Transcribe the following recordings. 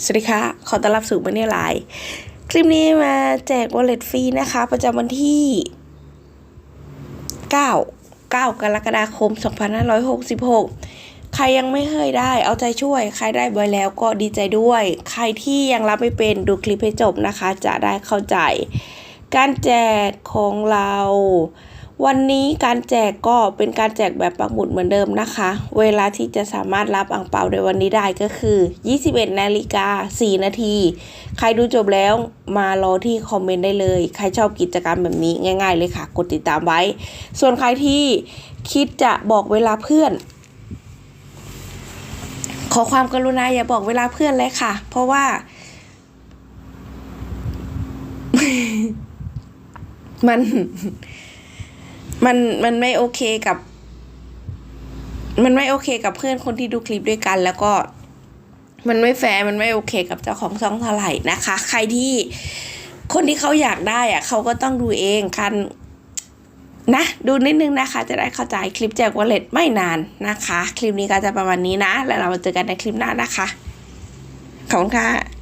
สวัสดีค่ะ ขอต้อนรับสู่มันนี่ไลน์คลิปนี้มาแจก wallet ฟรีนะคะ ประจำวันที่ 9 9 กรกฎาคม 2566 ใครยังไม่เคยได้เอาใจช่วย ใครได้บ่อยแล้วก็ดีใจด้วย ใครที่ยังรับไม่เป็นดูคลิปให้จบนะคะ จะได้เข้าใจ การแจกของเรา วันนี้การแจกก็เป็นการแจกแบบปักหมุดเหมือนเดิมนะคะ เวลาที่จะสามารถรับอ่างเปาในวันนี้ได้ก็คือ 21นาฬิกา4นาที ใครดูจบแล้วมารอที่คอมเมนต์ได้เลย ใครชอบกิจกรรมแบบนี้ง่าย ๆ เลยค่ะ กดติดตามไว้ ส่วนใครที่คิดจะบอกเวลาเพื่อน ขอความกรุณาอย่าบอกเวลาเพื่อนเลยค่ะ เพราะว่ามัน มันมันไม่โอเคกับ มันไม่โอเคกับเพื่อนคนที่ดูคลิปด้วยกัน แล้วก็ มันไม่แฟร์มันไม่โอเคกับเจ้าของช่องเท่าไหร่นะคะ ใครที่คนที่เขาอยากได้อะเขาก็ต้องดูเองคันนะดูนิดนึงนะคะ จะได้เข้าใจคลิปแจกวอลเล็ตไม่นานนะคะ คลิปนี้ก็จะประมาณนี้นะ แล้วเรามาเจอกันในคลิปหน้านะคะ ขอบคุณค่ะ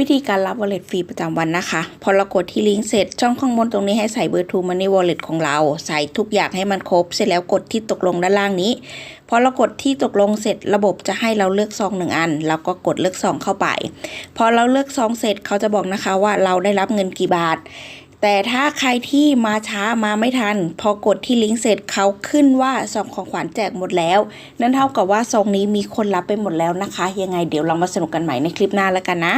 วิธีการรับ wallet ฟรีประจำวันนะคะ พอเรากดที่ลิงก์เสร็จ ช่องข้างบนตรงนี้ให้ใส่เบอร์ True Money Wallet ของเรา ใส่ทุกอย่างให้มันครบ เสร็จแล้วกดที่ตกลงด้านล่างนี้ พอเรากดที่ตกลงเสร็จระบบจะให้เราเลือกซองหนึ่งอัน เราก็กดเลือกซองเข้าไป พอเราเลือกซองเสร็จเขาจะบอกนะคะว่าเราได้รับเงินกี่บาทแต่ถ้าใครที่มาช้ามาไม่ทัน พอกดที่ลิงก์เสร็จเขาขึ้นว่าซองของขวัญแจกหมดแล้ว นั่นเท่ากับว่าซองนี้มีคนรับไปหมดแล้วนะคะ ยังไงเดี๋ยวเรามาสนุกกันใหม่ในคลิปหน้าแล้วกันนะ